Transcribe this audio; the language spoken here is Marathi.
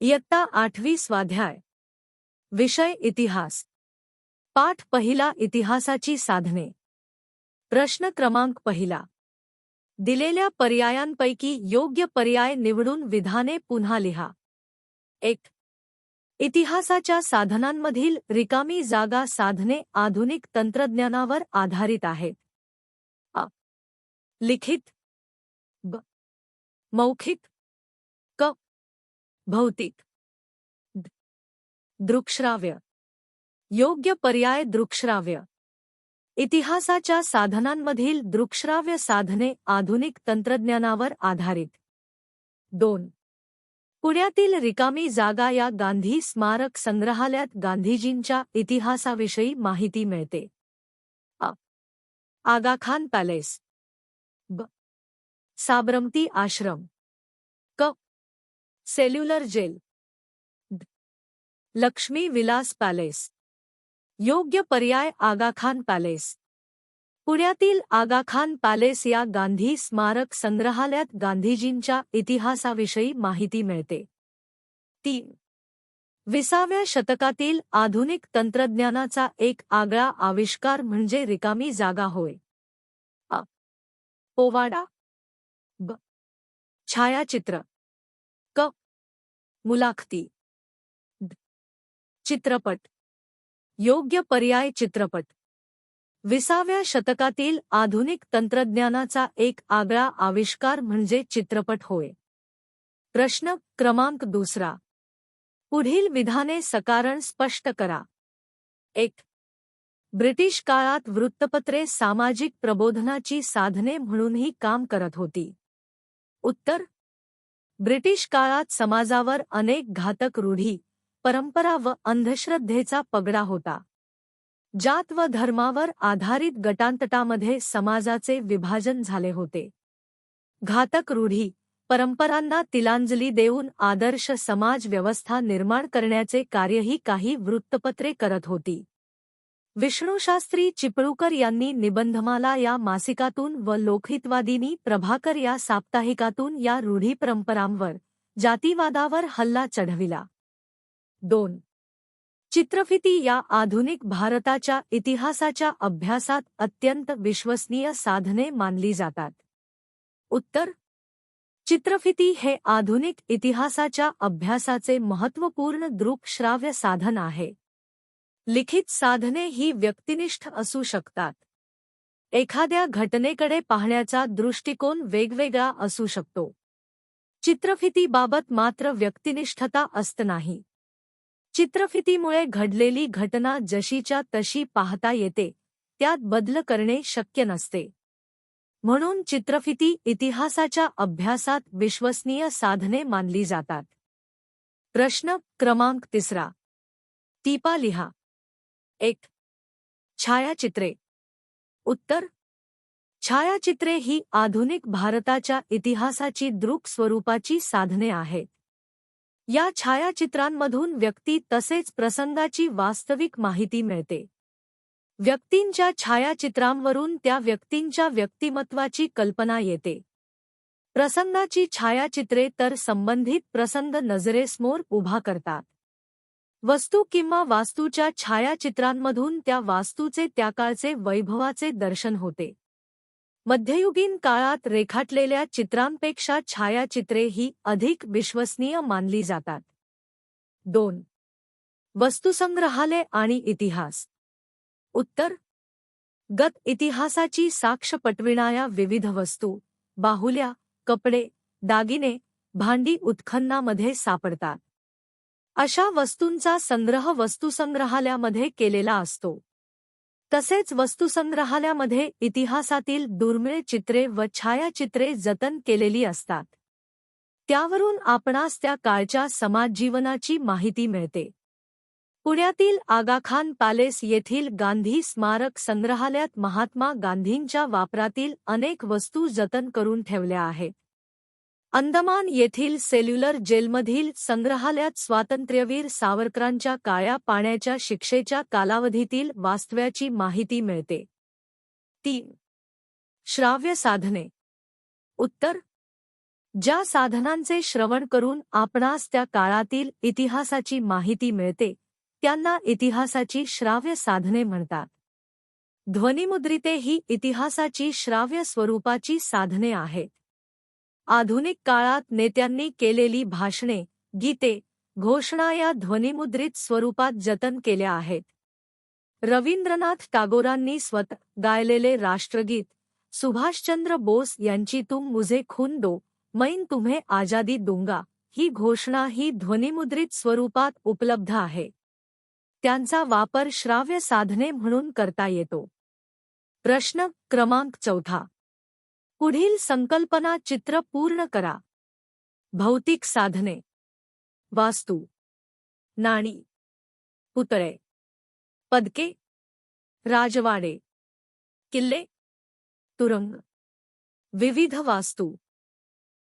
इयत्ता आठवी स्वाध्याय. विषय इतिहास. पाठ पहिला इतिहासाची साधने. प्रश्न क्रमांक पहिला. दिलेल्या पर्यायांपैकी योग्य पर्याय निवडून विधाने पुन्हा लिहा. एक. इतिहासाच्या साधनांमधील रिकामी जागा साधने आधुनिक तंत्रज्ञानावर आधारित आहेत. अ. लिखित. ब. मौखिक. भौतिक दृक्श्राव्य योग्य पर्याय दृक्श्राव्य. इतिहासाच्या साधनांमधील दृक्श्राव्य साधने आधुनिक तंत्रज्ञानावर आधारित. दोन पुण्यातील रिकामी जागा या गांधी स्मारक संग्रहालयात गांधीजींच्या इतिहासाविषयी माहिती मिळते. अ आगाखान पॅलेस. ब Sabarmati ashram. Cellular jail. Lakshmi Vilas palace. योग्य पर्याय आगाखान पॅलेस. पुण्यातील आगाखान पॅलेस या गांधी स्मारक संग्रहालयात गांधीजींच्या इतिहासाविषयी माहिती मिळते. तीन. विसाव्या शतकातील आधुनिक तंत्रज्ञानाचा एक आगळा आविष्कार म्हणजे रिकामी जागा होय. अ. पोवाडा ब. छायाचित्र. मुलाखती। चित्रपट। योग्य पर्याय चित्रपट। विसाव्या शतकातील आधुनिक तंत्रज्ञानाचा एक आगळा आविष्कार म्हणजे चित्रपट होय. प्रश्न क्रमांक दुसरा. पुढील विधाने सकारण स्पष्ट करा. एक. ब्रिटिश काळात वृत्तपत्रे सामाजिक प्रबोधनाची साधने म्हणूनही काम करत होती. उत्तर. ब्रिटिश काळात समाजावर अनेक घातक रूढी परंपरा व अंधश्रद्धेचा पगडा होता जात व धर्मावर आधारित गटांतटामध्ये समाजाचे विभाजन झाले होते. घातक रूढी परंपरांना तिलांजली देऊन आदर्श समाज व्यवस्था निर्माण करण्याचे कार्यही काही वृत्तपत्रे करत होती. विष्णूशास्त्री चिपळूकर यांनी निबंधमाला या मासिकातून व लोकहितवादिनी प्रभाकर या साप्ताहिकातून या रूढी परंपरांवर जातीवादावर हल्ला चढविला. दोन. चित्रफिती या आधुनिक भारताच्या इतिहासाच्या अभ्यासात अत्यंत विश्वसनीय साधने मानली जातात. उत्तर. चित्रफिती हे आधुनिक इतिहासाच्या अभ्यासाचे महत्त्वपूर्ण दृकश्राव्य साधन आहे. लिखित साधने ही व्यक्तिनिष्ठ असू शकतात. एखाद्या घटनेकडे पाहण्याचा दृष्टिकोन वेगवेगळा असू शकतो. चित्रफितीबाबत मात्र व्यक्तिनिष्ठता असत नाही चित्रफितीमुळे घडलेली घटना जशीच्या तशी पाहता येते त्यात बदल करणे शक्य नसते. म्हणून चित्रफिती इतिहासाच्या अभ्यासात विश्वसनीय साधने मानली जातात. प्रश्न क्रमांक तिसरा. टीपा लिहा. एक. छायाचित्रे. उत्तर. छायाचित्रे ही आधुनिक भारताच्या इतिहासाची दृक स्वरूपाची साधने आहेत. या छायाचित्रांमधून व्यक्ती तसेच प्रसंगाची वास्तविक माहिती मिळते. व्यक्तींच्या छायाचित्रांवरून त्या व्यक्तींच्या व्यक्तिमत्वाची कल्पना येते. प्रसंगाची छायाचित्रे तर संबंधित प्रसंग नजरेसमोर उभा करतात. वस्तू किंवा वास्तूच्या छायाचित्रांमधून त्या वास्तूचे त्या काळचे वैभवाचे दर्शन होते. मध्ययुगीन काळात रेखाटलेल्या चित्रांपेक्षा छायाचित्रे ही अधिक विश्वसनीय मानली जातात. दोन. वस्तुसंग्रहालय आणि इतिहास. उत्तर. गत इतिहासाची साक्ष पटविणाऱ्या विविध वस्तू बाहुल्या कपडे दागिने भांडी उत्खननामध्ये सापडतात. अशा वस्तूंचा संग्रह वस्तुसंग्रहालयामध्ये केलेला असतो. तसेच वस्तुसंग्रहालयामध्ये इतिहासातील दुर्मिळ चित्रे व छायाचित्रे जतन केलेली असतात. त्यावरून आपणास त्या काळच्या समाजजीवनाची माहिती मिळते. पुण्यातील आगाखान पॅलेस येथील गांधी स्मारक संग्रहालयात महात्मा गांधींच्या वापरातील अनेक वस्तू जतन करून ठेवल्या आहेत. अंदमान येथील सेल्युलर जेलमधील संग्रहालयात स्वातंत्र्यवीर सावरकरांच्या काळ्या पाण्याच्या शिक्षेच्या कालावधीतील वास्तव्याची माहिती मिळते. तीन. श्राव्य साधने. उत्तर. ज्या साधनांचे श्रवण करून आपणास त्या काळातील इतिहासाची माहिती मिळते त्यांना इतिहासाची श्राव्य साधने म्हणतात. ध्वनिमुद्रिते ही इतिहासाची श्राव्य स्वरूपाची साधने आहेत. आधुनिक काळात नेत्यांनी केलेली भाषणे गीते घोषणा या ध्वनिमुद्रित स्वरूपात जतन केल्या आहेत. रवींद्रनाथ टागोरांनी स्वतः गायलेले राष्ट्रगीत सुभाषचंद्र बोस यांची तुम मुझे खून दो मैन तुम्हे आजादी दुंगा ही घोषणा ही ध्वनिमुद्रित स्वरूपात उपलब्ध आहे. त्यांचा वापर श्राव्य साधने म्हणून करता येतो. प्रश्न क्रमांक चौथा. पुढील संकल्पना चित्र पूर्ण करा. भौतिक साधने. वास्तु. नाणी. पुतळे. पदके. राजवाडे. किल्ले. तुरंग. विविध वास्तू.